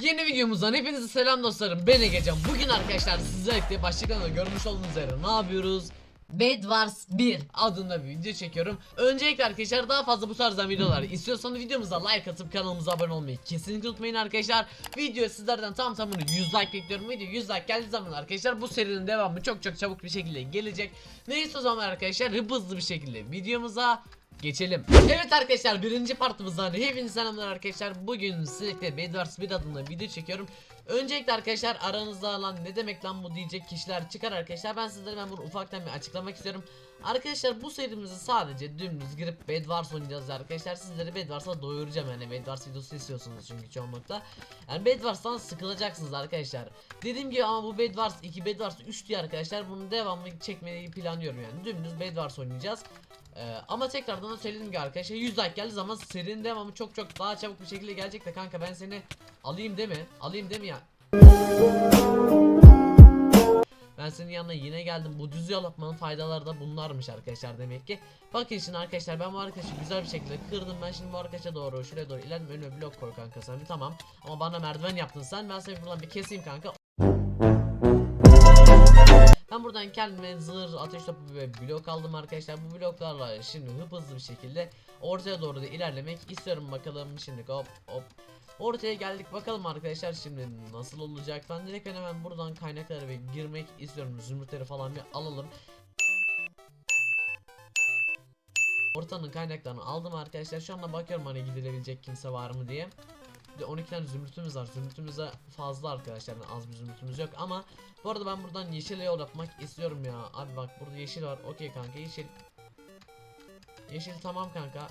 Yeni videomuzdan hepinize selam dostlarım. Ben Egecan. Bugün arkadaşlar sizlerle başlıktan da görmüş olduğunuz üzere ne yapıyoruz? Bed Wars 1 adında bir video çekiyorum. Öncelikle arkadaşlar daha fazla bu tarzdan videolar istiyorsanız videomuza like atıp kanalımıza abone olmayı kesinlikle unutmayın arkadaşlar. Video sizlerden tam tamını 100 like bekliyorum. Video 100 like geldiği zaman arkadaşlar bu serinin devamı çok çok çabuk bir şekilde gelecek. Neyse o zaman arkadaşlar hızlı bir şekilde videomuza Geçelim. Evet arkadaşlar birinci partımızdan hepinize selamlar arkadaşlar. Bugün sizlerle Bedwars bir adında video çekiyorum. Öncelikle arkadaşlar aranızda lan ne demek lan bu diyecek kişiler çıkar arkadaşlar. Ben sizlere ben bunu ufaktan bir açıklamak istiyorum. Arkadaşlar bu serimizi sadece dümdüz girip Bedwars oynayacağız arkadaşlar. Sizleri Bedwars'a doyuracağım yani Bedwars videosu istiyorsunuz çünkü çoğunlukla. Yani Bedwars'tan sıkılacaksınız arkadaşlar. Dediğim gibi ama bu Bedwars 2 Bedwars 3 diye arkadaşlar bunun devamını çekmeyi planlıyorum yani. Dümdüz Bedwars oynayacağız. Ee, ama tekrardan da söylediğim gibi arkadaşlar 100 like geldiği zaman serinin devamı çok çok daha çabuk bir şekilde gelecek de kanka ben seni alayım değil mi? Alayım değil mi ya? Ben senin yanına yine geldim. Bu düz yol yapmanın faydaları da bunlarmış arkadaşlar demek ki. Bakın şimdi arkadaşlar ben bu arkadaşı güzel bir şekilde kırdım. Ben şimdi bu arkadaşa doğru şuraya doğru ilerledim. Önüne blok koy kanka sen bir tamam. Ama bana merdiven yaptın sen. Ben seni buradan bir keseyim kanka. Ben buradan kendime zırh, ateş topu ve blok aldım arkadaşlar. Bu bloklarla şimdi hıp hızlı bir şekilde ortaya doğru da ilerlemek istiyorum bakalım. Şimdi hop hop. Ortaya geldik bakalım arkadaşlar şimdi nasıl olacak. Ben direkt hemen buradan kaynaklara ve girmek istiyorum. Zümrütleri falan bir alalım. Ortanın kaynaklarını aldım arkadaşlar. Şu anda bakıyorum hani gidilebilecek kimse var mı diye. Bir de 12 tane zümrütümüz var. Zümrütümüz de fazla arkadaşlar. Yani az bir zümrütümüz yok ama bu arada ben buradan yeşil yol yapmak istiyorum ya. Abi bak burada yeşil var. Okey kanka yeşil. Yeşil tamam kanka.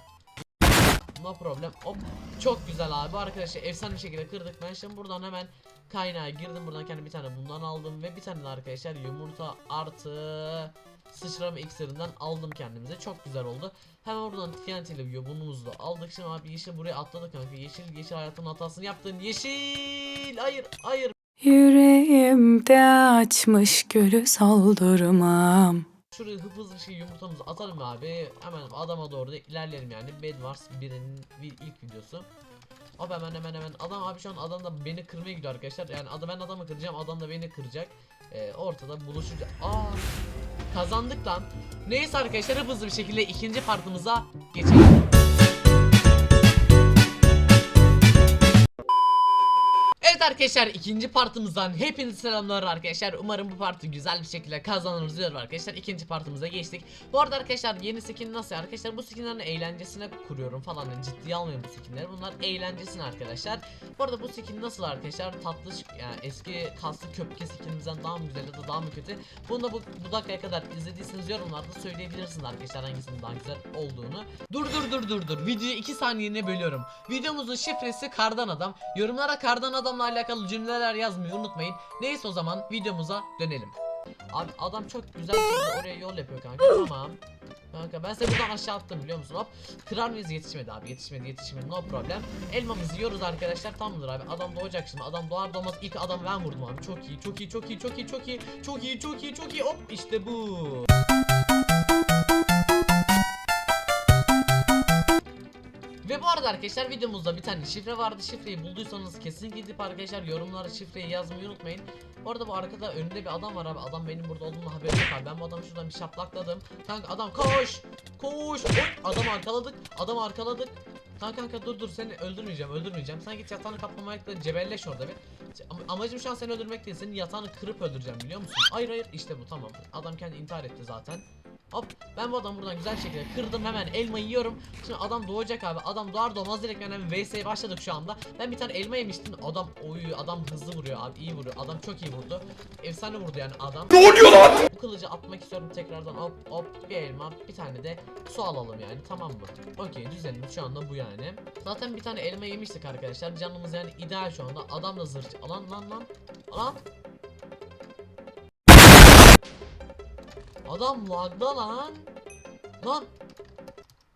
No problem. Hop. Çok güzel abi. Arkadaşlar efsane bir şekilde kırdık. Ben şimdi buradan hemen kaynağa girdim. Buradan kendi bir tane bundan aldım ve bir tane de arkadaşlar yumurta artı sıçrama iksirinden aldım kendimize. Çok güzel oldu. Hemen buradan TNT ile yobunumuzu da aldık. Şimdi abi yeşil buraya atladık kanka. Yeşil yeşil hayatın hatasını yaptın. Yeşil. Hayır hayır. Yüreğimde açmış gülü soldurmam. Şuraya hızlı bir şey yumurtamızı atalım abi. Hemen adama doğru da ilerleyelim yani. Bed Wars 1'in bir ilk videosu. Abi hemen hemen hemen adam abi şu an adam da beni kırmaya gidiyor arkadaşlar. Yani adam ben adamı kıracağım adam da beni kıracak. Ee, ortada buluşacak. Aa kazandık lan. Neyse arkadaşlar hızlı bir şekilde ikinci partımıza geçelim. Arkadaşlar ikinci partımızdan hepinize selamlar arkadaşlar. Umarım bu partı güzel bir şekilde kazanırız diyorum arkadaşlar. İkinci partımıza geçtik. Bu arada arkadaşlar yeni skin nasıl arkadaşlar? Bu skinlerin eğlencesine kuruyorum falan. Yani ciddiye almayın bu skinleri. Bunlar eğlencesine arkadaşlar. Bu arada bu skin nasıl arkadaşlar? Tatlı yani eski kaslı köpke skinimizden daha mı güzel ya da daha mı kötü? Bunu da bu, bu dakikaya kadar izlediyseniz yorumlarda söyleyebilirsiniz arkadaşlar hangisinin daha güzel olduğunu. Dur dur dur dur dur. Videoyu 2 saniyene bölüyorum. Videomuzun şifresi kardan adam. Yorumlara kardan adamla alakalı cümleler yazmayı unutmayın. Neyse o zaman videomuza dönelim. Abi adam çok güzel şekilde oraya yol yapıyor kanka. Tamam. Kanka ben seni buradan aşağı attım biliyor musun? Hop. Kırar mıyız? Yetişmedi abi. Yetişmedi yetişmedi. No problem. Elmamızı yiyoruz arkadaşlar. Tamamdır abi. Adam doğacak şimdi. Adam doğar doğmaz ilk adam ben vurdum abi. Çok iyi. Çok iyi. Çok iyi. Çok iyi. Çok iyi. Çok iyi. Çok iyi. Çok iyi. Hop işte bu. Bu arada arkadaşlar videomuzda bir tane şifre vardı. Şifreyi bulduysanız kesin gidip arkadaşlar yorumlara şifreyi yazmayı unutmayın. Bu arada bu arkada önünde bir adam var abi. Adam benim burada olduğumda haberi yok abi. Ben bu adamı şuradan bir şaplakladım. Kanka adam koş! Koş! Oy! Adamı arkaladık. Adamı arkaladık. Kanka kanka dur dur seni öldürmeyeceğim öldürmeyeceğim. Sen git yatağını kaplamakla cebelleş orada bir. Ama amacım şu an seni öldürmek değil. Senin yatağını kırıp öldüreceğim biliyor musun? Hayır hayır işte bu tamam. Adam kendi intihar etti zaten. Hop ben bu adamı buradan güzel şekilde kırdım hemen elma yiyorum. Şimdi adam doğacak abi. Adam doğar doğmaz direkt hemen VS'ye başladık şu anda. Ben bir tane elma yemiştim. Adam oy adam hızlı vuruyor abi iyi vuruyor. Adam çok iyi vurdu. Efsane vurdu yani adam. Ne oluyor lan? Bu kılıcı atmak istiyorum tekrardan. Hop hop bir elma bir tane de su alalım yani tamam mı? Okey düzenimiz şu anda bu yani. Zaten bir tane elma yemiştik arkadaşlar. Canımız yani ideal şu anda. Adam da zırh. Lan lan lan. Lan. Adam lagda lan. Lan.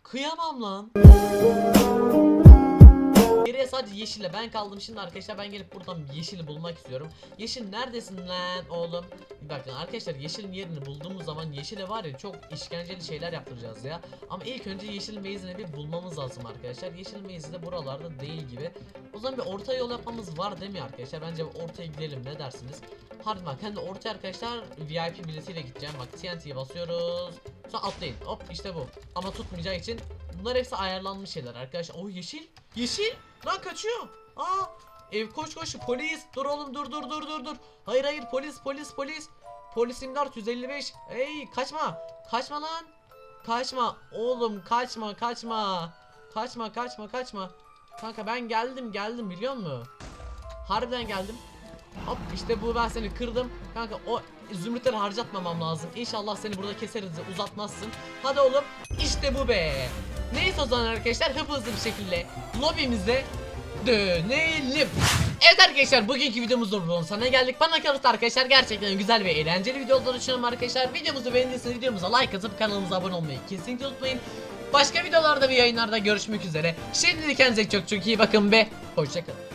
Kıyamam lan. Geriye sadece yeşille ben kaldım şimdi arkadaşlar ben gelip buradan yeşili bulmak istiyorum. Yeşil neredesin lan oğlum? Bakın arkadaşlar yeşilin yerini bulduğumuz zaman yeşile var ya çok işkenceli şeyler yaptıracağız ya. Ama ilk önce yeşilin base'ini bir bulmamız lazım arkadaşlar. Yeşilin base'i de buralarda değil gibi. O zaman bir orta yol yapmamız var değil mi arkadaşlar? Bence ortaya gidelim ne dersiniz? Hadi bak hem de ortaya arkadaşlar VIP biletiyle gideceğim. Bak TNT'ye basıyoruz. Sonra atlayın. Hop işte bu. Ama tutmayacağı için bunlar hepsi ayarlanmış şeyler arkadaşlar. Oh yeşil. Yeşil. Lan kaçıyor. Aa. Ev koş koş polis. Dur oğlum dur dur dur dur dur. Hayır hayır polis polis polis. Polis imdat 155. Ey kaçma. Kaçma lan. Kaçma oğlum kaçma kaçma. Kaçma kaçma kaçma. Kanka ben geldim geldim biliyor musun? Harbiden geldim. Hop işte bu ben seni kırdım. Kanka o zümrütleri harcatmamam lazım. İnşallah seni burada keseriz uzatmazsın. Hadi oğlum işte bu be. Neyse o zaman arkadaşlar hızlı bir şekilde lobimize dönelim. Evet arkadaşlar bugünkü videomuzda bunun sonuna geldik. Bana kalırsa arkadaşlar gerçekten güzel ve eğlenceli videolar düşünüyorum arkadaşlar. Videomuzu beğendiyseniz videomuza like atıp kanalımıza abone olmayı kesinlikle unutmayın. Başka videolarda ve yayınlarda görüşmek üzere. Şimdilik kendinize çok çok iyi bakın ve hoşçakalın.